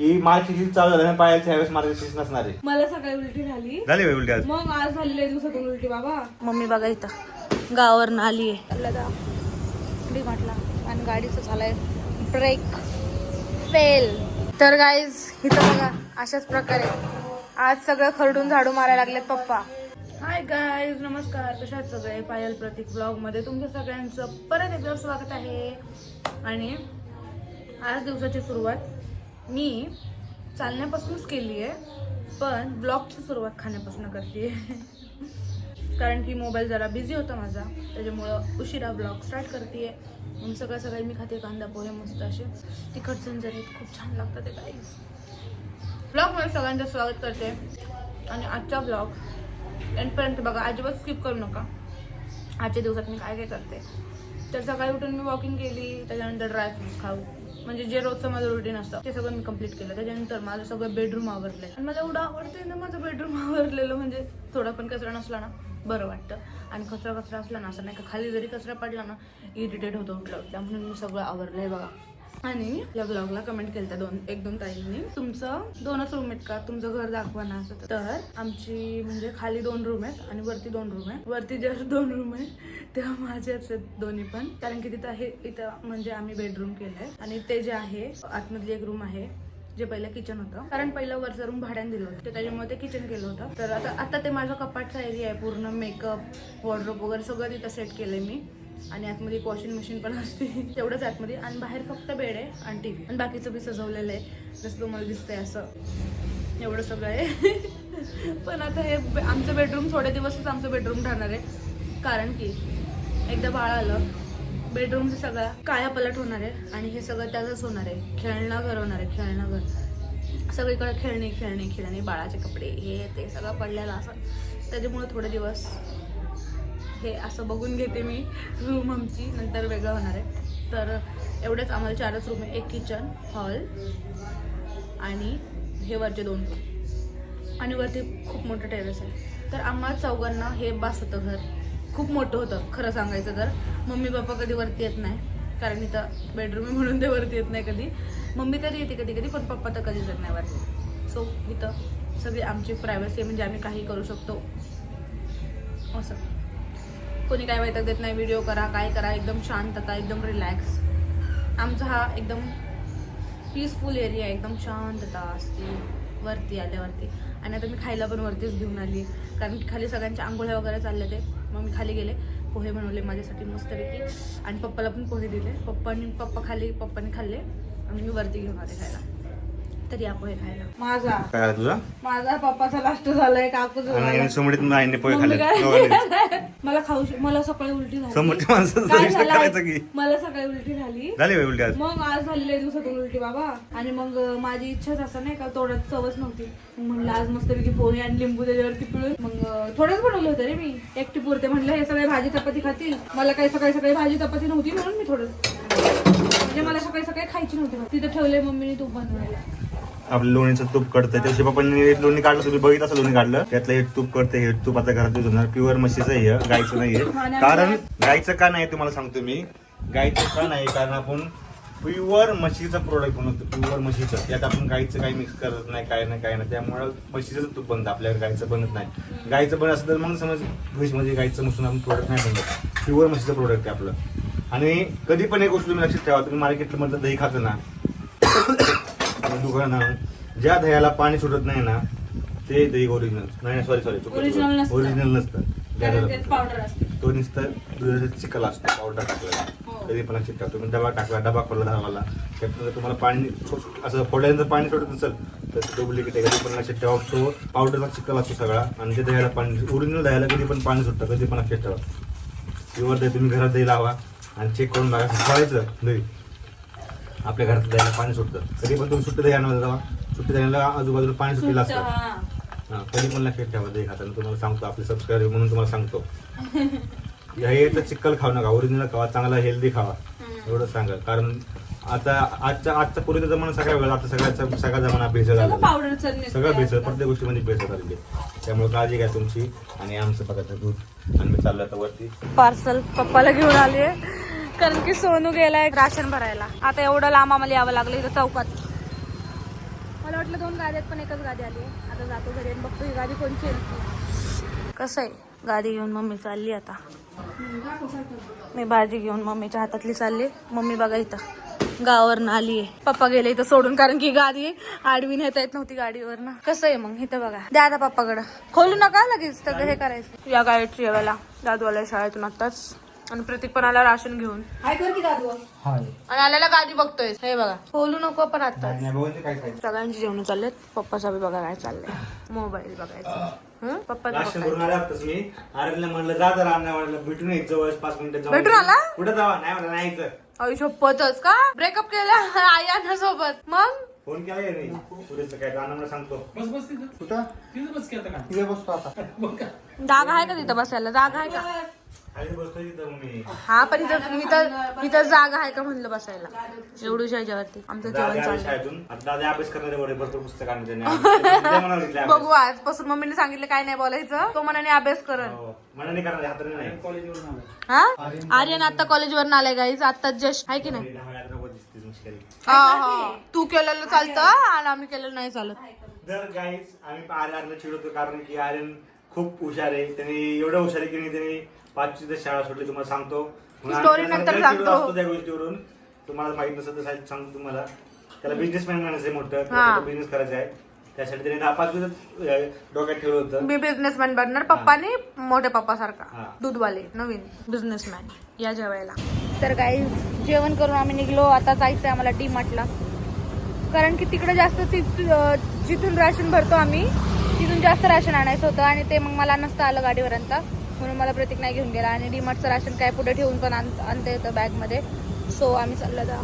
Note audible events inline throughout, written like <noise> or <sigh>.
ही March season चालू झालं पाहायला त्यावेळेस मार्च सीझन असणार आहे. मला सकाळी उलटी झाली. झाली बाई उलटी आज? मग आज झालेल्या दिवसातून उलटी बाबा. मम्मी बघा इथं. गावावरनं आली आहे. डी म्हटला? आणि गाडीचं झालंय ब्रेक फेल तर गाईज इथं बघा अशाच प्रकारे. आज सगळं खरडून झाडू मारायला लागलेत पप्पा. हाय गाईज नमस्कार. कशात सगळे? पायल प्रतीक ब्लॉगमध्ये तुमच्या सगळ्यांचं परत एकदा स्वागत आहे. आणि आज दिवसाची सुरुवात मी चालण्यापासूनच केली आहे पण ब्लॉगची सुरुवात खाण्यापासून करते. कारण की मोबाईल जरा बिझी होता माझा त्याच्यामुळं उशिरा ब्लॉग स्टार्ट करते. मग सगळं सकाळी मी खाते कांदा पोहे मस्त असे. तिखट झणझणीत खूप छान लागतात ते काहीच ब्लॉगमध्ये सगळ्यांचं स्वागत करते. आणि आजचा ब्लॉग एंडपर्यंत बघा अजिबात स्किप करू नका. आजच्या दिवसात मी काय काय करते? तर सकाळी उठून मी वॉकिंग केली त्याच्यानंतर ड्रायफ्रुट्स खाऊ. म्हणजे जे रोजचं माझं रुटीन असतं ते सगळं मी कंप्लीट केलं. त्याच्यानंतर माझं सगळं बेडरूम आवरलं आणि मला एवढं आवडतंय ना माझं बेडरूम <laughs> आवरलेलं म्हणजे थोडा पण कचरा नसला ना बरं वाटतं. आणि कचरा कचरा असला ना असं नाही का खाली जरी कचरा पडला ना इरिटेट होतो उठलं त्यामुळे मी सगळं आवरलंय बघा. आणि या ब्लॉगला कमेंट केलं दोन एक दोन ताईंनी. तुमचं दोनच रूम आहेत का? तुमचं घर दाखवा ना असं तर. आमची म्हणजे खाली दोन रूम आहेत आणि वरती दोन रूम आहे वरती जर दोन रूम आहेत तेव्हा माझ्याच आहेत दोन्ही पण. कारण की तिथं आहे इथं म्हणजे आम्ही बेडरूम केलंय. आणि ते जे आहे आतमधली एक रूम आहे जे पहिलं किचन होतं. कारण पहिलं वरचं रूम भाड्याने दिलं होतं. त्याच्यामुळे ते किचन केलं होतं. तर आता आता ते माझं कपाटचा एरिया आहे पूर्ण मेकअप वॉर्ड्रोप वगैरे सगळं तिथं सेट केलंय मी. आणि आतमध्ये एक वॉशिंग मशीन पण असते. <laughs> तेवढंच आतमध्ये. आणि बाहेर फक्त बेड आहे आणि टीव्ही आणि बाकीचं बी सजवलेलं आहे. जसं तुम्हाला दिसतंय असं. एवढं सगळं आहे. <laughs> पण आता हे आमचं बेडरूम थोडे दिवसच आमचं बेडरूम राहणार आहे. कारण की एकदा बाळ आलं बेडरूमचं सगळा काया पलट होणार आहे. आणि हे सगळं त्याचंच होणार आहे. खेळणं घर होणार आहे. खेळणं घर. सगळीकडे खेळणे खेळणे खेळणे. बाळाचे कपडे हे ते सगळं पडलेलं असं. त्याच्यामुळे थोडे दिवस हे असं बघून घेते मी रूम आमची नंतर वेगळं होणार आहे. तर एवढेच आम्हाला चारच रूम आहे. एक किचन हॉल आणि हे वरचे दोन. रूम आणि वरती खूप मोठं टेरेस आहे. तर आम्हा चौघांना हे बास होतं घर. खूप मोठं होतं खरं सांगायचं तर. मम्मी पप्पा कधी वरती येत नाही. कारण इथं बेडरूम आहे म्हणून ते वरती येत नाही कधी. मम्मी तरी येते कधी कधी पण पप्पा तर कधीच येत नाही वरती. सो इथं सगळी आमची प्रायव्हसी म्हणजे आम्ही काही करू शकतो. असं. कोणी काय वैताग देत नाही व्हिडिओ करा काय करा एकदम शांतता एकदम रिलॅक्स आमचा हा एकदम पीसफुल एरिया एकदम शांतता असते वरती आल्यावरती. आणि आता मी खायला पण वरतीच घेऊन आली. कारण की खाली सगळ्यांच्या आंघोळ्या वगैरे चालले ते. मग मी खाली गेले पोहे बनवले माझ्यासाठी मस्तपैकी. आणि पप्पाला पण पोहे दिले. पप्पानी पप्पा खाली पप्पाने खाल्ले. आणि मी वरती घेऊन आले खायला. तर या पोहे खायला. माझा. काय झालं तुझा? माझा पप्पाचा लास्ट झालाय काकूचा आणि. सुमडीत आईने पोहे खाल्ले <laughs> मला खाऊ मला सकाळी उलटी झाली. समोरच्या माणसाचं काय विचार करायचं झालं की? मला सकाळी उलटी झाली. झाली बाई उलटी आज? मग आज झालेल्या दिवसातून उलटी बाबा. आणि मग अं, माझी इच्छाच असं नाही का तोडत चवच नव्हती. मग म्हणलं आज मस्तपैकी पोहे आणि लिंबू त्याच्यावरती पिळून मग अं, थोडंच बनवलं होतं रे मी. एकटी पुरते म्हणलं हे सगळे भाजी चपाती खातील. मला काही सकाळी सकाळी भाजी चपाती नव्हती म्हणून मी थोडं म्हणजे मला सकाळी सकाळी खायची नव्हती. तिथे ठेवले मम्मीने तूप बनवायला. आपलं लोणीचं तूप कडतं त्याच्या बापांनी लोणी काढलं तुम्ही बघित असं लोणी काढलं. त्यातलं हे तूप कडतं हे तूप आता घरात यूज होणार. प्युअर म्हशीचं आहे हे, गाईचं नाहीये कारण गाईचं का नाही तुम्हाला सांगतो मी. गाईचं का नाही कारण आपण प्युअर म्हशीचं प्रोडक्ट बनवतो. प्युअर म्हशीचं. त्यात आपण गाईचं काही मिक्स करत नाही काय नाही काय नाही. त्यामुळं म्हशीचं तूप बनतं आपल्याकडे गाईचं बनत नाही. गाईचं बनत असं तर मग समज म्हशी म्हणजे गाईचं मसून आपण प्रोडक्ट नाही बनवत. प्युअर म्हशीचं प्रोडक्ट आहे आपलं. आणि कधी पण एक गोष्ट तुम्ही लक्षात ठेवा तुम्ही मार्केटला मधलं दही खातो ना दुकानं ज्या दह्याला पाणी सुटत नाही ना ते दही ओरिजिनल नाही सॉरी सॉरी Original नसतं. ओरिजिनल नसतं. कारण द्यायला त्यात पावडर असते. तो नुसतं दुधाचा चिकल असतो पावडर टाकलेला. हो. कधी पण चिकटा तुम्ही डबा टाकला डबा खोलला धावाला त्यातनं जर तुम्हाला पाणी सु- सु- असं फोडल्यानंतर पाणी सुटत नसेल तर ते डुप्लिकेट आहे. कधी पण लक्षात ठेवा तो पावडरचा चिकल असतो सगळा. आणि ते दह्याला पाणी ओरिजिनल दह्याला कधी पण पाणी सुटतं कधी पण लक्षात ठेवा. प्युअर दही तुम्ही घरात दही लावा आणि चेक करून बघा. फळायचं दही. आपल्या घरात द्यायला पाणी सुटतं. कधी पण तुम्ही सुट्टी आणलं जावा. सुट्टी दह्याला आजूबाजूला पाणी सुटलेलं सुट्ट, असतं हा. हा, कधी पण लक्षात ठेवा दही खाताना. तुम्हाला सांगतो आपले सबस्क्राईबर म्हणून तुम्हाला सांगतो. <laughs> याचं चिक्कल खाऊ नका. ओरिजिनल खावा चांगला हेल्दी खावा. एवढं सांगा. कारण आता आजच्या आजचा पूर्वीचा जमाना सगळ्या वेळा आता सगळ्याचा सगळा जमाना भेसळ झाला सगळं भेसळ प्रत्येक गोष्टीमध्ये भेसळ झालेली आहे. त्यामुळे काळजी घ्या तुमची आणि आमचं बघायचं दूध. आणि मी चाललो आता वरती. पार्सल पप्पाला घेऊन आली कारण की सोनू गेलाय राशन भरायला. आता एवढं लांब आम्हाला यावं लागलं इथं चौकात. मला वाटलं दोन गाडी आहेत पण एकच गाडी आली. आहे आता जातो घरी बघतो ही गाडी कोणची कसं आहे? गाडी घेऊन मम्मी चालली आता. मी भाजी घेऊन मम्मीच्या हातातली चालली. मम्मी बघा इथं गावावरनं आली आहे. पप्पा गेले इथं सोडून कारण की गाडी आडवी नेता येत नव्हती गाडीवरनं. कसं आहे मग? इथं बघा. द्या आता पप्पाकडं. खोलू नका लगेच सगळं हे करायचं. या गाडीची यावेळेला दादूवाल्या शाळेतून आताच आणि प्रतीक पण आला राशन घेऊन. हाय कर की दादू. आणि आल्याला गादी बघतोय हे बघा. खोलू नको पण आता सगळ्यांची जेवण चाललेत. पप्पाचा बी बघा काय चाललंय. मोबाईल बघायचा. हं? पप्पा राशन भरून आला होतास मी. आरबीला म्हणलं जा जरा अन्ना म्हणलं भेटून एक जवळ पाच मिनिटं जाऊन भेटून आला? कुठं जावा? नाही म्हणलं नाही यायचं. आई शपथच का? ब्रेकअप केला <laughs> आई सोबत. मग? फोन केला सांगतो. बस बस तिथं. कुठं? तिथं बस की आता काय तिथे बसतो आता. बघ. का जागा आहे का तिथं बसायला? जागा आहे का? मी. हा पण इथं इथं इथं जागा आहे का म्हणलं बसायला? एवढीच ह्याच्यावरती आमचं जेवण <laughs> अभ्यास. बघू आजपासून मम्मीने सांगितलं काय नाही बोलायचं. तो मनाने अभ्यास करल. हो. हा? आर्यन आता कॉलेजवर आलाय गाईज आता जस्ट आहे की नाही? तर. हा हा. तू केलेलं चालतं आणि आम्ही केलेलं नाही चालत. तर गाईज आम्ही आर्यनला चिडवतो कारण की आर्यन खूप हुशार आहे. त्याने एवढं हुशार आहे की नाही त्याने पाचवी तर शाळा सोडली तुम्हाला सांगतो. Story नंतर असतो त्या गोष्टीवरून. तुम्हाला माहीत नसतं तर साहेब सांगतो तुम्हाला. त्याला बिझनेसमॅन म्हणायचं आहे मोठं. हा. बिझनेस करायचा आहे. त्यासाठी त्याने दहा तर, अं, डोक्यात ठेवलं होतं. मी बिझनेसमॅन बनणार पप्पाने मोठ्या पप्पा सारखा. हा. दूधवाले नवीन बिझनेसमॅन या जेवायला. तर काही जेवण करून आम्ही निघलो. आता जायचंय आम्हाला डी मार्टला कारण की तिकडे जास्त ति- अं, जिथून राशन भरतो आम्ही तिथून जास्त राशन आणायचं होतं आणि ते मग मला नसतं आलं गाडीपर्यंत म्हणून मला प्रतीक नाही घेऊन गेला. आणि डी मार्टचं राशन काय पुढे ठेवून पण आण- आणता येतं बॅगमध्ये. सो आम्ही चाललो जा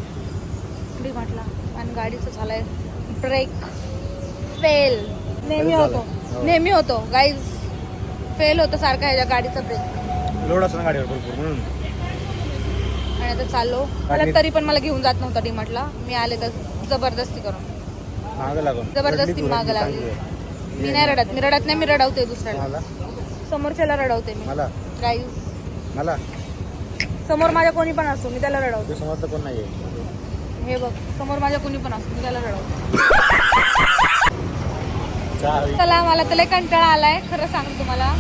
डी मार्टला आणि गाडीचं झालंय ब्रेक फेल नेहमी होतो. नेहमी होतो. गाईज फेल होतं सारखा ह्याच्या गाडीचा ब्रेक लोड असतो ना गाडीवर भरपूर म्हणून. आणि आता चाललो. मला तरी पण मला घेऊन जात नव्हता डीमार्टला. मी आले तर जबरदस्ती करून. जबरदस्ती मागं लागली. मी नाही रडत. मी रडत नाही मी रडवते दुसऱ्याला. समोरच्याला रडवते मी. मला? गाईज मला? समोर माझ्या कोणी पण असो मी त्याला रडवते. समजतं कोण नाहीये? हे बघ समोर माझ्या कोणी पण असो मी त्याला रडवते. चला मला त्याला कंटाळा आलाय खरं सांगतो तुम्हाला.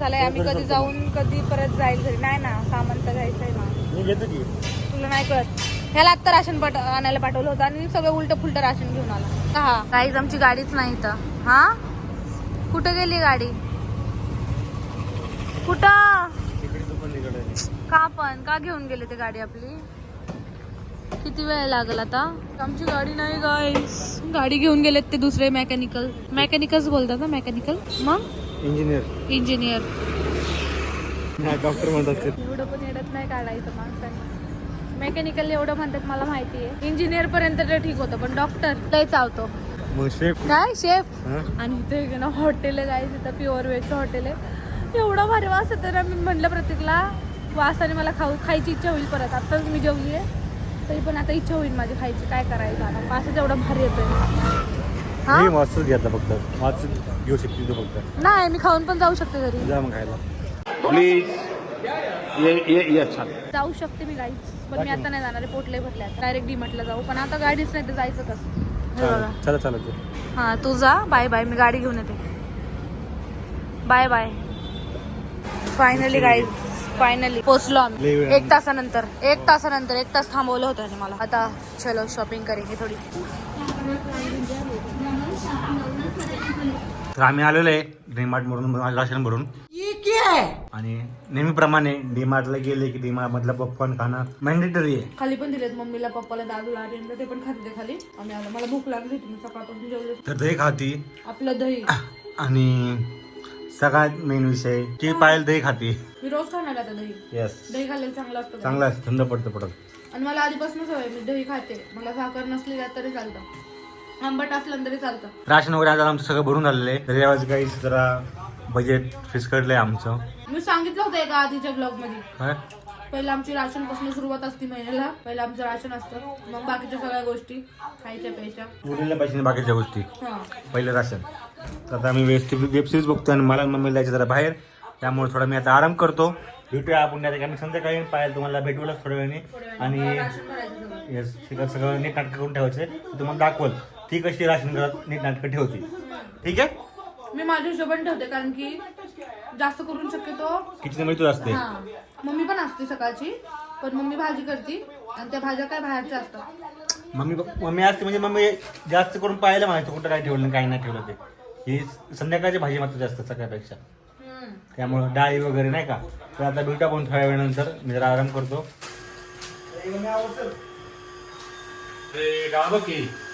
चला आम्ही कधी जाऊन कधी परत जाईल घरी. नाही ना सामान तर घ्यायचंय ना. मी घेतो की. तुला नाही कळत. ह्याला आत्ता राशन पाठ आणायला पाठवलं होतं आणि सगळं उलट फुलट राशन घेऊन आला. हा. काहीच आमची गाडीच नाही इथं. हा? कुठं गेली गाडी? कुठं? का पण? का घेऊन गेले ते गाडी आपली? किती वेळ लागल आता? आमची गाडी नाही गाईस गाडी घेऊन गेलेत ते दुसरे मेकॅनिकल मेकॅनिकल्स बोलतात ना मेकॅनिकल मग? इंजिनियर इंजिनियर डॉक्टर म्हणत असतील. एवढं पण येडत नाही काढायचं माणसाने. मेकॅनिकल एवढं म्हणतात मला माहिती आहे. इंजिनियर पर्यंत तर ठीक होतं पण डॉक्टर लय चावतो. काय? शेफ हा? आणि इथे ना हॉटेल आहे इथं प्युअर व्हेजचं हॉटेल आहे. एवढा भारी वास येतो ना. मी म्हणलं प्रत्येकला वासाने मला खाऊ खायची इच्छा होईल परत. आताच मी जेवली आहे तरी पण आता इच्छा होईल माझी खायची. काय करायचं आता? वासच एवढा भारी येतोय. हा? घेतला फक्त. वाच घेऊ शकते तू फक्त. नाही मी खाऊन पण जाऊ शकते घरी. जा मग खायला. प्लीज जाऊ शकते मी गाईच पण मी आता नाही जाणार पोटले भरले डायरेक्ट डीमार्टला जाऊ. पण आता गाडीच नाही तर जायचं कसं? हे. चला चला तू हा तू जा. बाय बाय मी गाडी घेऊन येते. Bye bye finally guys finally पोचलो लय आम्ही एक तासानंतर. एक तासानंतर. एक तास थांबवलं होतं आणि मला. आता चलो शॉपिंग करेंगे थोडी. तर आम्ही आलेलो आहे डीमार्ट मधून राशन भरून आणि नेहमीप्रमाणे डीमार्टला गेले की डीमार्ट मधला पॉपकॉर्न खाणं मॅन्डेटरी आहे. खाली पण दिलेत मम्मीला पप्पाला दादूला आर्यनला ते पण खाते खाली. आम्ही आलो. मला भूक लागली होती मी सकाळपासून जेवले तर दही खाती? आपलं दही. आणि सगळ्यात मेन विषय की पायल दही खाती? मी रोज खाणार आता दही. येस दही खाल्लेलं चांगलं असतं का? चांगलं असतं थंड पडतं पडत. आणि मला आधीपासूनच हवंय मी दही खाते. मला साखर नसली ना तरी चालतं. आंबट असलं तरी चालतं. राशन वगैरे आज आमचं सगळं भरून झालेलं आहे. तर यावेळेस काही जरा बजेट फिसकडलंय आमचं. मी सांगितलं होतं एका आधीच्या ब्लॉगमध्ये काय? पहिलं आमची राशनपासून सुरुवात असते महिन्याला. पहिलं आमचं राशन असतं. मग बाकीच्या सगळ्या गोष्टी खायच्या प्यायच्या. उरलेल्या पैशाने बाकीच्या गोष्टी. हा. पहिलं राशन. तर आता आम्ही वेब वेब सिरीज बघतो आणि मला मम्मीला जायचं जरा बाहेर. त्यामुळे थोडा मी आता आराम करतो. भेटूया आपण आता आम्ही संध्याकाळी पाहिजे तुम्हाला भेटूलाच थोड्या वेळाने. आणि राशन भरायचं सगळं. येस सगळं सगळं नीट नाटक करून ठेवायचं. तुम्हाला दाखवल. ती कशी राशन घरात नीट नाटकं ठेवते. ठीक आहे? मी माझ्या हिशोबाने ठेवते कारण की जास्त करून शक्यतो किचनमध्ये तू असते? हा. मम्मी पण असते सकाळची पण मम्मी भाजी करते आणि त्या भाज्या काय बाहेरच्या असतात. मम्मी मम्मी असते म्हणजे मम्मी जास्त करून पाहायला म्हणायचं कुठं काय ठेवलं काय नाही ठेवलं ते. ही संध्याकाळची भाजी मात्र जास्त सकाळपेक्षा. त्यामुळं डाळी वगैरे नाही का? तर आता भेटू आपण थोड्या वेळानंतर. मी जरा आराम करतो. तिथं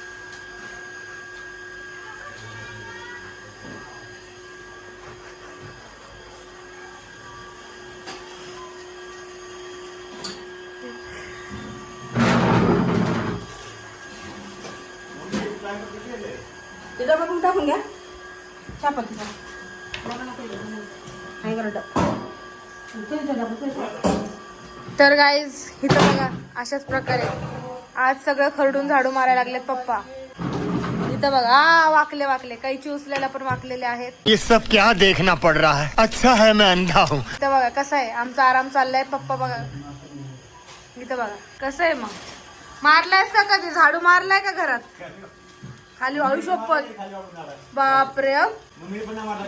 चपातीचा काय करत तर गाईज इथं बघा अशाच प्रकारे आज सगळं खरडून झाडू मारायला लागलेत पप्पा. इथं बघा आ वाकले वाकले. कैची उचलायला पण वाकलेले आहेत. ये सब क्या देखना पड़ रहा है? अच्छा है मैं अंधा हूँ। इथं बघा कसं आहे? आमचा आराम चाललाय पप्पा बघा. इथं बघा कसं आहे मग? मारलायस का कधी? झाडू मारलाय का घरात? खाली वाळू शोपत बापरे.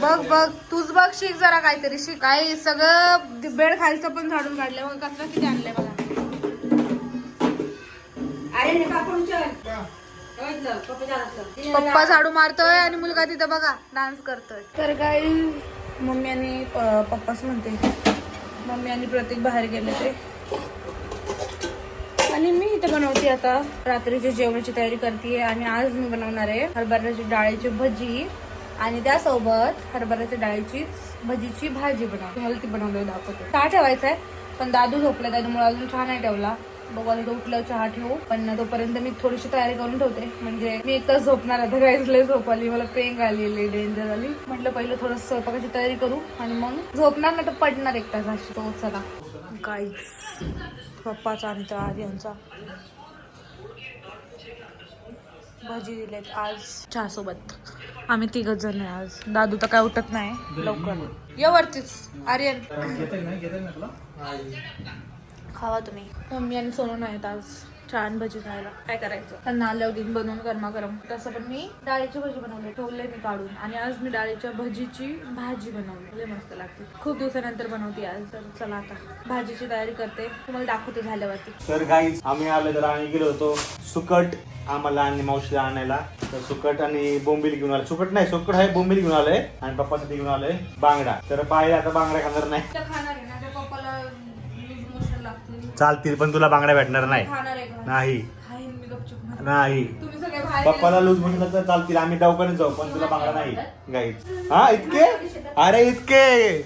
बघ बघ तूच बघ शिक जरा काहीतरी शिक. काय सगळं बेड खालचं पण झाडून काढलंय मग कचरा किती आणलाय बघा. पप्पा झाडू मारतोय आणि मुलगा तिथं बघा डान्स करतोय. तर काही मम्मी आणि पप्पाच म्हणते. मम्मी आणि प्रतीक बाहेर गेले ते. आणि मी इथं बनवते आता रात्रीच्या जेवणाची तयारी करते आणि आज मी बनवणार आहे हरभऱ्याची डाळीची भजी. आणि त्यासोबत हरभऱ्याच्या डाळीची भजीची भाजी बनव तुम्हाला ती बनवलेली दाखवते. चहा ठेवायचा आहे पण दादू झोपला त्याच्यामुळे अजून चहा नाही ठेवला. बघू आता तो उठल्यावर चहा ठेवू पण तोपर्यंत मी थोडीशी तयारी करून ठेवते. म्हणजे मी एक तास झोपणार आता काहीच लय झोप आली मला पेंग आलेली डेंजर आली. म्हटलं पहिलं थोडं स्वयंपाकाची तयारी करू आणि मग झोपणार नाही तर पडणार एक तास अशी तो चला गाईस पप्पाचा आणि त्या आर्यांचा भजी दिलेत आज चहा सोबत आम्ही तिघच जण आहे आज. दादू तर काय उठत नाही. लवकर. ये वरतीच. आर्यन. खावा तुम्ही. मम्मी आणि सोनून आहेत आज. छान भजी खायला. काय करायचं? त्यांना दिन बनवून गरमागरम. तसं पण मी डाळीची भजी बनवली ठेवले मी काढून. आणि आज मी डाळीच्या भजीची भाजी बनवली. लय मस्त लागते. खूप दिवसानंतर बनवते आज तर चला आता. भाजीची तयारी करते. तुम्हाला दाखवते झाल्यावरती. तर गाईज आम्ही आलो तर आम्ही गेलो होतो सुकट आम्हाला आणि मावशीला आणायला. तर सुकट आणि बोंबील घेऊन आले. सुकट नाही सुकट आहे बोंबील घेऊन आलोय. आणि पप्पासाठी घेऊन आलोय बांगडा. तर पाहिजे आता बांगडा खाणार नाही. खाणार आहे ना त्या पप्पाला लूज मोशन लागतील चालतील पण तुला बांगडा भेटणार नाही. खाणार आहे का? नाही. खाईन मी गपचूपमध्ये. नाही. तुम्ही सगळे बाहेर पप्पाला लूज म्हटलं तर चालतील आम्ही दवाखान्यात जाऊ पण तुला बांगडा नाही. गाईज. हा इतके? अरे इतके.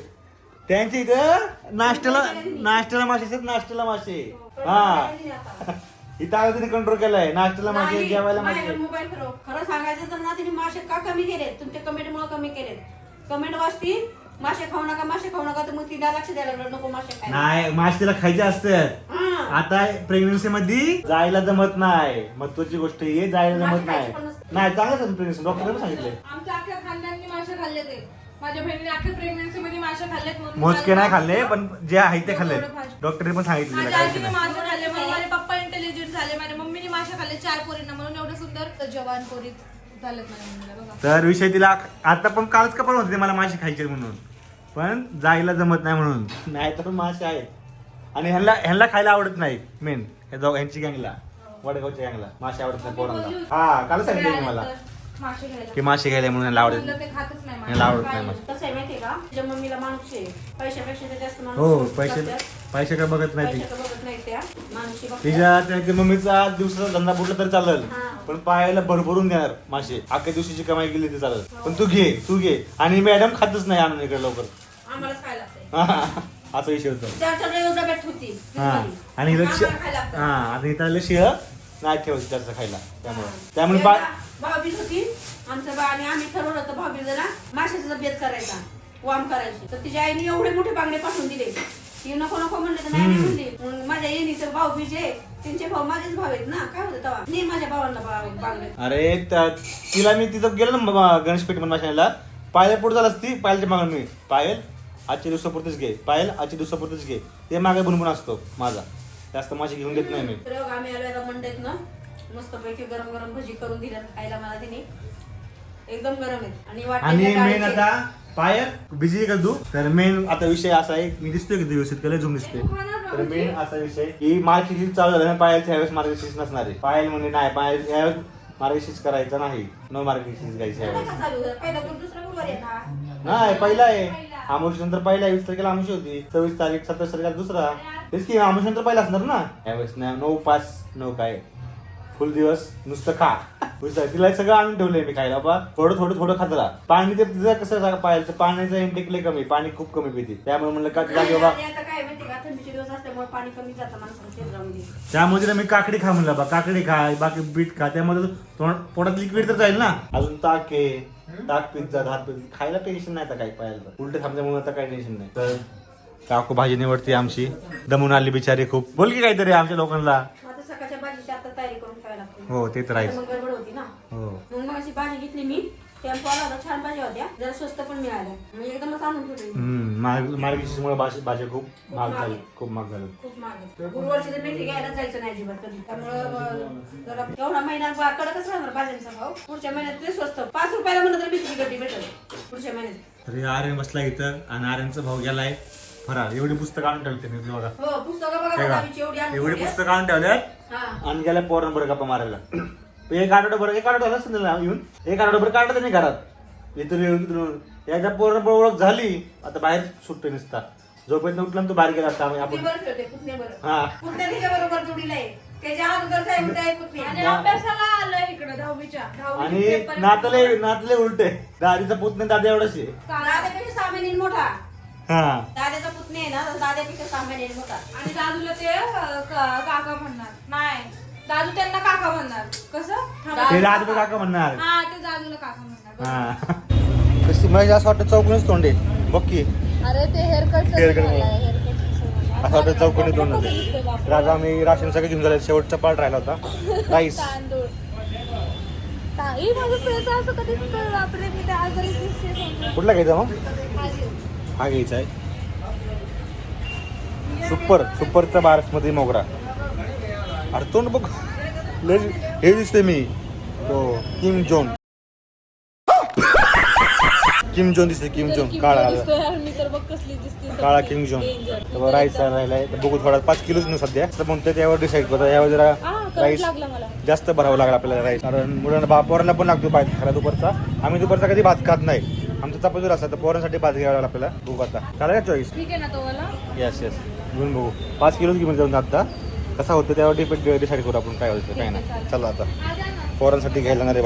त्यांच्या इथं नाश्त्याला नाश्त्याला मासे आहेत नाश्त्याला मासे. हा. इथं आलं तिने कंट्रोल केलाय. नाश्त्याला मासे नाही, जेवायला माझ्याकडे मासे. मोबाईल फिरव खरं सांगायचं तर ना तिने मासे का कमी केलेत? तुमच्या कमेंट मुळे कमी केलेत. कमेंट वाचती मासे खाऊ नका मासे खाऊ नका तर मग तिला लक्ष द्यायला लागलं नको मासे खायला. नाही मासे तिला खायचे असतात. हा. आता प्रेग्नन्सी मध्ये जायला जमत नाही. महत्वाची गोष्ट हे जायला जमत नाही. नाही चांगलं प्रेग्नन्सी डॉक्टरने सांगितलंय. आमच्या अख्ख्या खानदानी मासे खाल्ले ते. माझ्या बहिणीने अख्ख्या प्रेग्नन्सी मध्ये मासे खाल्लेत म्हणून मोजके नाही खाल्ले पण जे आहे ते खाल्ले. डॉक्टरने पण सांगितलं तिला माझ्या खायचे आजीने नाही मासे खाल्ले म्हणून माझे पप्पा इंटेलिजंट झाले माझ्या मम्मीने मासे खाल्ले चार पोरींना म्हणून एवढं सुंदर जवान पोरीत. बघा. तर विषय तिला आता पण कालच का पण होते मला मासे खायचे म्हणून. पण जायला जमत नाही म्हणून. नाही तर मासे आहेत. आणि ह्यांना ह्यांना खायला आवडत नाही मेन ह्यांची गँगला वडगावच्या गँगला. मासे आवडत नाही पोरांना. हा काल सांगितलं मला. की मासे खायला म्हणून ह्यांना आवडत ते नाही आवडत नाही मासे. कसं आहे माहितीये का? तुझ्या मम्मीला माणूस आहे. पैशापेक्षा ते जास्त माणूस हो. पैसे पैसे काय बघत नाही ती. पैशाचं बघत नाही त्या. तिच्या त्या मम्मीचा दिवसाचा धंदा बुडला तर चालेल. हा. पण पायाला भरभरून देणार मासे. अख्ख्या दिवशीची कमाई केली तर चालेल. पण तू घे तू घे. आणि मॅडम खातच नाही आणून इकडे लवकर. आम्हालाच खायला लागतंय. असा विषय होतो. चार चार वेळ डब्यात होती. हा. आणि आम्हाला खायला लागतं. हा. आता इथं आलं शिळ नाही ठेवायचं त्याचं खायला. त्यामुळे. त्यामुळे बा भाऊबीज होती. आमचं बा आणि आम्ही ठरवलं होतं भाऊबीजला माशाचा बेत करायचा वाम करायची. तर तिच्या आईने एवढे मोठे बांगडे पाठवून दिले. ती नको नको म्हणले तर नाही म्हणली. मग माझ्या येणीचं भाऊबीज आहे त्यांचे भाऊ माझेच भाऊ आहेत ना. काय होतं तेव्हा? नाही माझ्या भावांना बा- बांगडे. अरे त्या- तिला मी तिथं गेलो ना गणेशपेठ म्हणून माशाला पायल पुढे झालं ती पायलच्या मागून मी. पायल आजच्या दिवसापुरतीच घे. पायल आजच्या दिवसापुरतीच घे. ते मागे बुनबुन असतो माझा. जास्त मासे घेऊन देत नाही मी. तर आम्ही आलो आता मंडईत ना मस्त पैकी गरम गरम भजी करून दिल्या खायला मला तिने. एकदम गरम आहेत. आणि वाटलेल्या आणि मेन डाळीचे- आता पायल बिझी आहे का तू तर मेन आता विषय असा आहे मी दिसतोय किती व्यवस्थित केलं झूम दिसते तर मेन असा विषय की मार्केट चालू झालं ना पायलच्या ह्यावेळेस मार्गशीर्ष नसणार आहे. पायल म्हणजे नाही पायल ह्यावेळेस मार्गशीर्ष करायचं नाही. नो मार्गशीर्ष घ्यायचं ह्यावेळेस. का चालू आहे? पहिला गुरु, दुसरा गुरुवार आहे ना नाही पहिला आहे. आमुष नंतर पहिला आहे वीस तारखेला आमुष होती. सव्वीस तारीख सत्तावीस तारखेला दुसरा. तेच की आमुष नंतर पहिला असणार ना? यावेळेस नाही नो पास नो काय? फुल दिवस नुसतं खा तिला सगळं आणून ठेवलंय मी खायला. बा थोडं थोडं थोडं खातला पाणी ते तिचं कसं जागा पाहायचं पाण्याचं इंटेक लय कमी पाणी खूप कमी पिते. त्यामुळे म्हणलं का तिला बाबा आणि आता काय माहिती का? थंडीचे दिवस असल्यामुळे पाणी कमी जातं माणसाच्या शरीरामध्ये. त्यामुळे तिला मी काकडी खा म्हणलं बा. काकडी खा बाकी बीट खा. त्यामध्ये पोटात लिक्विड तर जाईल ना. अजून ताक आहे. ताक पिझ्झा भात पिझ्झा खायला टेन्शन नाही आता काही पाहायला उलट थांबल्यामुळे आता काही टेन्शन नाही. तर काकू भाजी निवडते आमची. दमून आली बिचारी खूप. बोल की काहीतरी आमच्या लोकांना. लागते हो ते तर आहेच मग गडबड होती ना. हो. मग मग अशी भाजी घेतली मी. टेम्पो आला होता छान भाज्या होत्या. जरा स्वस्त पण मिळाल्या. मग एकदमच आणून ठेवली. हम्म मार्ग मार्गशीर्षमुळे भाजी भाज्या खूप महाग झाली खूप महाग झाली. खूप महाग आहे. गुरुवारची तर मेथी घ्यायला जायचं नाही अजिबात कधी. त्यामुळं अं, जरा एवढा महिना बा- कडकच राहणार भाज्यांचा भाव. पुढच्या महिन्यात ते स्वस्त. पाच रुपयाला म्हणलं तर मेथीची गड्डी भेटेल. पुढच्या महिन्यात. तरी आर्यन बसला इथं आणि आर्यनचा भाऊ गेलाय. फरार एवढी पुस्तकं आणून ठेवली त्यांनी बघा. हो पुस्तकं बघा हे दहावीची एवढी का? आणून एवढी ठेवली. पुस्तकं आणून ठेवल्यात हा. आणि गेल्या पोरांबरोबर गप्पा मारायला. एक आठवडा बरं एक आठवडा त्याला येऊन. एक आठवडाभर काढलं त्यांनी घरात. इथून येऊन तिथून. येऊन. एकदा पोरांबरोबर ओळख झाली आता बाहेर सुटतो नुसता. जोपर्यंत उठला ना तो बाहेर गेला असता आपण. बरं बरं. हा. पुतण्या त्याच्या बरोबर जोडीला आहे. त्याच्या पुतणी आणि अभ्यासाला आलंय इकडे दहावीच्या. दहावीचे आणि पेपर नातले नातले उलटे. दादीचा पुतणे दादा एवढाच आहे मोठा. हा. आहे ना मोठा आणि दादूला ते का- काका म्हणणार. नाही. दादू त्यांना काका म्हणणार. कसं? थांबा. ते दादू काका म्हणणार. हा ते दादूला काका म्हणणार. बरोबर. हा. कशी म्हणजे असं वाटतं चौकणीच तोंड आहे. बघ की. अरे ते हेअरकट Haircut. असं वाटतं चौकणी तोंड तर आज आम्ही राशन सगळं घेऊन झालं शेवटचा पार्ट राहिला होता. राईस तांदूळ. ताई माझं पेच असं कधीच कळलं बापरे मी ते आजारी दिसते समजून. कुठला घ्यायचा मग. हा घ्यायचा आहे. सुपर सुपरचा बारसमध्ये मोगरा. अरे तोंड बघ. हे दिसते मी. तो किम जोन. किम जोन दिसते किम जोन. काळा. काळा किंग जोन. राईस राहिलाय. बघू थोडा पाच किलोच ना सध्या. तर म्हणतोय त्यावर डिसाईड करतो. यावर जरा हा राईस जास्त भरावं लागला आपल्याला राईस कारण मुलांना बा पोरांना पण लागतो भात खरा दुपारचा. आम्ही दुपारचा कधी भात खात नाही. आमचा चपातीवर असतात तर पोरांसाठी भात घ्यावा लागला आपल्याला. बघू आता. चॉईस येस येस घेऊन बघू. पाच किलोच घेऊन जाऊन आता. कसा होतं त्यावर डिपेंड डिसाईड करू आपण काय होतं काय नाही. चला आता. पोरांसाठी घ्यायला ना रे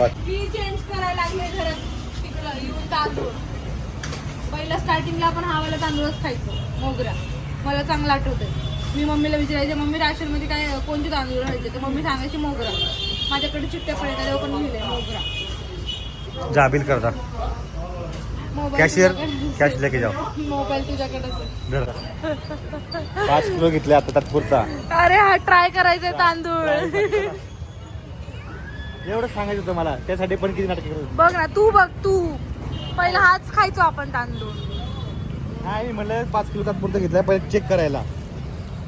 तांदूळ. पहिला स्टार्टिंगला आपण हा वाला तांदूळच खायचो मोगरा. मला चांगलं आठवतंय. मी मम्मीला विचारायचे मम्मी राशनमध्ये काय कोणते तांदूळ राहायचे? तर मम्मी सांगायची मोगरा. माझ्याकडे चिठ्ठ्या पडल्या तेव्हा पण लिहिलंय मोगरा. जा बिल करता. कॅशियर तुझ्याकडे- कॅश लेके जाओ मोबाईल धर. पाच किलो घेतले आता तात्पुरता अरे हा ट्राय करायचंय तांदूळ. एवढं सांगायचं होतं मला. त्यासाठी पण किती नाटक करत बघ ना तू बघ तू. पहिला हाच खायचो आपण तांदूळ. नाही म्हणलं पाच किलो तात्पुरता घेतलाय पहिले चेक करायला.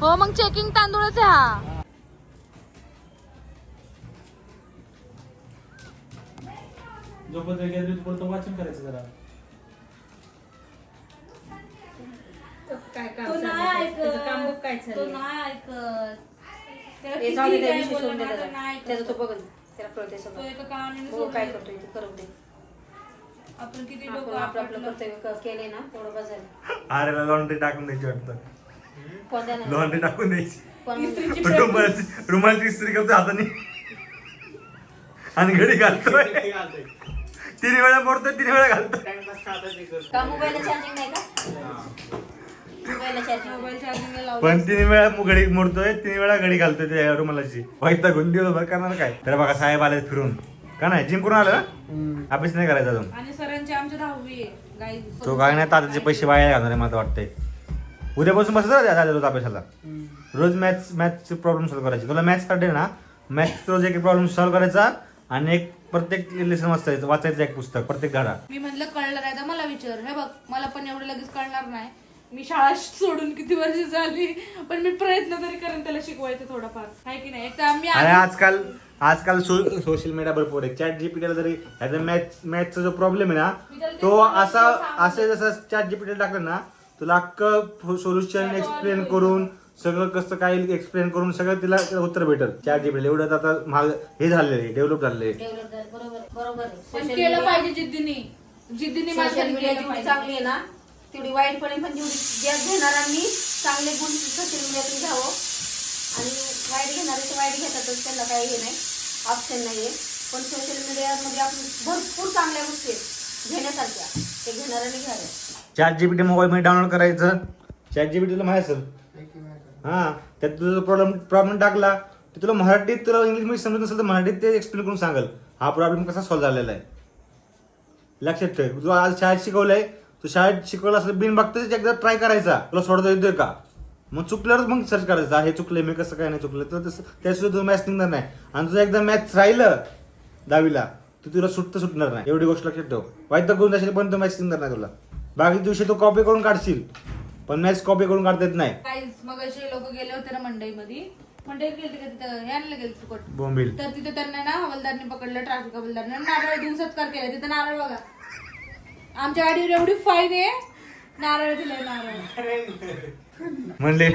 हो मग चेकिंग तांदूळच आहे हा. जोपर्यंत वाचन करायचं जरा. तो नाही ऐकत. तो नाही ऐकत. त्याला हे किती जाऊ दे त्या काय दिवशी बोललं सोडून दे ना, त्याला. तो नाही ऐकत. त्याचं तो बघल त्याला कळते तो सगळं एका कानाने हो काय सोडलं. करतोय ते करू दे. आपण किती आपण डोकं आपलं आपलं आपटलं. कर्तव्य क- केले ना बसायला अरे लॉन्ड्री टाकून द्यायची वाटतं. कोणत्या नाही लॉन्ड्री टाकून द्यायची. कोण? practice. रुमालची इस्त्री करतो हाताने. आणि घडी घालतोय. तीन वेळा मोडतोय तीन वेळा घालतोय. का मोबाईलला चार्जिंग नाही का? पण तीन वेळा घडी मोडतोय तीन वेळा घडी घालतोय त्या रुमालाची. वाईट गुंडी बरं करणार काय? तर बघा साहेब आले फिरून. का नाही? जिम करून आलं? अभ्यास नाही करायचा अजून. आणि सरांची दहावी तो काय नाही तात्याचे पैसे वाया घालणार आहे मला वाटतंय. उद्यापासून बसत दादा रोज अभ्यासाला. रोज मॅथ्स मॅथ्सचे प्रॉब्लेम सॉल्व्ह करायचे. तुला मॅथ्ससाठी ना मॅथ्स रोज एक प्रॉब्लेम सॉल्व्ह करायचा आणि एक प्रत्येक लेसन वाचायचं वाचायचं एक पुस्तक प्रत्येक धडा. मी म्हटलं कळलं नाही तर मला विचार. हे बघ मला पण एवढं लगेच कळणार नाही. मी शाळा सोडून किती वर्ष झाली पण मी प्रयत्न तरी करेन त्याला शिकवायचं थोडंफार. आहे की नाही? एक तर आम्ही आणि आजकाल आजकाल सोशल मीडिया भरपूर आहे चॅट जीपीटीला जरी मॅथ मॅथचा जो प्रॉब्लेम आहे ना तो असा असं जसं चॅट जीपीटीला टाकलं ना तुला अख्खं सोल्युशन एक्सप्लेन करून सगळं कसं काय एक्सप्लेन करून सगळं तिला उत्तर भेटल. चॅट जीपीटी एवढं आता महाग हे झालेलं आहे डेव्हलप झालेलं आहे. डेव्हलप झालं, बरोबर बरोबर आहे. पण Social केलं media- पाहिजे जिद्दीने. जिद्दीने जेवढी पाहिजे. चांगली आहे ना तेवढी वाईट पण आहे पण जेवढी ज्या घेणाऱ्यांनी चांगले गुण सोशल मीडियातून घ्यावं. आणि वाईट घेणारे ते वाईट घेतातच त्यांना काही हे नाही ऑप्शन नाही आहे पण सोशल मीडियामध्ये आपण भरपूर चांगल्या गोष्टी आहेत घेण्यासारख्या. ते घेणाऱ्यांनी घ्याव्या चॅट जीपीटी मोबाईल मध्ये डाउनलोड करायचं. चॅट जीपीटी तुला माहिती असेल? हा त्यात तुझा प्रॉब्लेम प्रॉब्लेम टाकला ते तुला मराठीत तुला इंग्लिशमध्ये समजत नसेल तर मराठीत ते एक्सप्लेन करून सांगल. हा प्रॉब्लेम कसा सॉल्व्ह झालेला आहे? लक्षात ठेव. तू आज शाळेत शिकवलंय तू शाळेत शिकवलं असं बिन बघताच एकदा ट्राय करायचा. तुला सोडता येतोय का? मग चुकल्यावर मग सर्च करायचं. हा, चुकलंय मी कसं काय नाही चुकलं? तर तसं त्याशिवाय तुझं मॅथ्स निघणार नाही. आणि तुझं एकदा मॅथ्स राहिलं दहावीला तर तुला सुटतं सुटणार नाही. एवढी गोष्ट लक्षात ठेव. वाईट करून जाशील पण तो मॅथ्स निघणार नाही तुला. बाकी दिवशी तू कॉपी करून काढशील पण मॅथ्स कॉपी करून काढता येत नाही. काहीच मग असे लोक गेले होते ना मंडईमध्ये. मंडईत गेले का तिथं? आणलं गेलं फुकट बोंबील. तर तिथं त्यांना ना हवालदारने पकडलं ट्रॅफिक हवालदारने. नारळ देऊन सत्कार केला. तिथं नारळ बघा. आमच्या गाडीवर एवढी फाईन आहे. नारळ दिले नारळ. म्हणले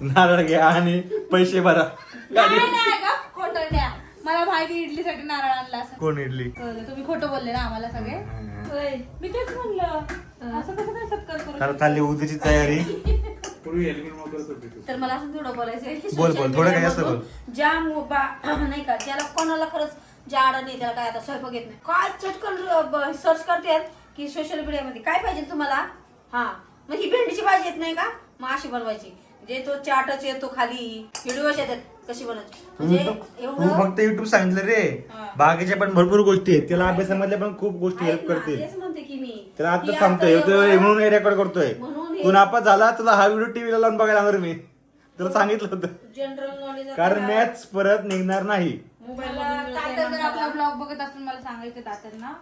नारळ घ्या आणि पैसे भरा. नाही नाही का खोटं द्या. मला माहिती इडलीसाठी नारळ आणला असं कोण इडली? कळलं. तुम्ही खोटं बोलले ना आम्हाला सगळे. होय. मी तेच म्हणलं. असं कसं काय सत्कार करू तर चालली उद्याची तयारी. तर मला असं थोडं बोलायचं आहे. की बोल, social media. मधून ज्या मोबा <clears throat> नाही का ज्याला कोणाला खरंच ज्या आडा नाही त्याला काय आता स्वयंपाक येत नाही. काय चटकन सर्च करतात की सोशल मीडियामध्ये काय पाहिजे तुम्हाला? हा मग ही भेंडीची भाजी येत नाही का? मग अशी बनवायची. जे तो चाटच येतो खाली व्हिडिओ येतात कशी बनवायची. म्हणजे तू एवढं फक्त युट्यूब सांगितलं रे. बाकीच्या पण भरपूर गोष्टी आहेत. त्याला अभ्यासामधल्या पण खूप गोष्टी हेल्प ऐक ना, करतील. तेच म्हणते की मी. त्याला की आता आता सांगतोय तो एवढं- म्हणून रेकॉर्ड करतोय. म्हणून हे- तू नापास झाला तुला हा व्हिडिओ टीव्हीला लावून बघायला लागणार मी. तुला सांगितलं होतं. जनरल नॉलेज कारण मॅथ्स परत निघणार नाही. मला तात्या जर आपला ब्लॉग बघत असून मला सांगायचं तात्यांना.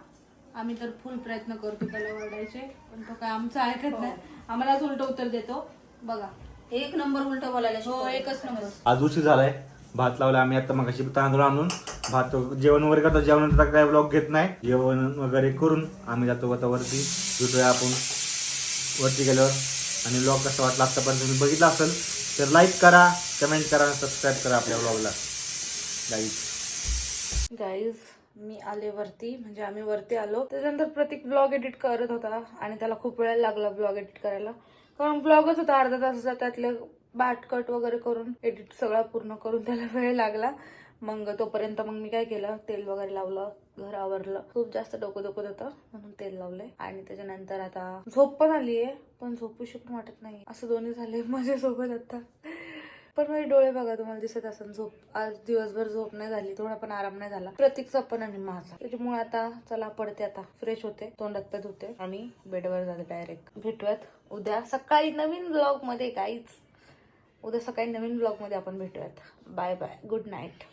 आम्ही तर फुल प्रयत्न करतो त्याला ओरडायचे पण तो काय आमचं ऐकत नाही. आम्हालाच उलट उत्तर देतो. बघा. एक नंबर उलट बोलायला हो. एकच नंबर. आज उशीर झालाय. भात लावला आम्ही आता मगाशी तांदूळ आणून. भात जेवण वगैरे करतो जेवण काय ब्लॉग घेत नाही. जेवण वगैरे करून आम्ही जातो आता वरती भेटूया आपण वरती गेल्यावर. आणि ब्लॉग कसा वाटला आतापर्यंत तुम्ही बघितला असेल तर लाईक करा कमेंट करा आणि सबस्क्राईब करा आपल्या ब्लॉगला गाईज गाईज मी आले वरती म्हणजे आम्ही वरती आलो. त्याच्यानंतर प्रतीक ब्लॉग एडिट करत होता आणि त्याला खूप वेळ लागला ब्लॉग एडिट करायला. कारण ब्लॉगच होता अर्धा तासाचा त्यातले बॅट कट वगैरे करून एडिट सगळा पूर्ण करून त्याला वेळ लागला. मग तोपर्यंत मग मी काय केलं तेल वगैरे लावलं घर आवरलं. खूप जास्त डोकं दुखत होतं म्हणून तेल लावलंय. आणि त्याच्यानंतर आता झोप पण आली आहे पण झोपूशी पण वाटत नाही. असं दोन्ही झाले माझ्यासोबत आता. पण माझे डोळे बघा तुम्हाला दिसत असेल झोप आज दिवसभर झोप नाही झाली थोडा पण आराम नाही झाला. प्रतीकचा पण आणि माझा त्याच्यामुळे आता चला पडते आता. फ्रेश होते तोंडात धुते. आणि बेडवर जाते डायरेक्ट भेटूयात उद्या सकाळी नवीन ब्लॉगमध्ये काहीच उद्या सकाळी नवीन ब्लॉगमध्ये आपण भेटूयात. Bye bye good night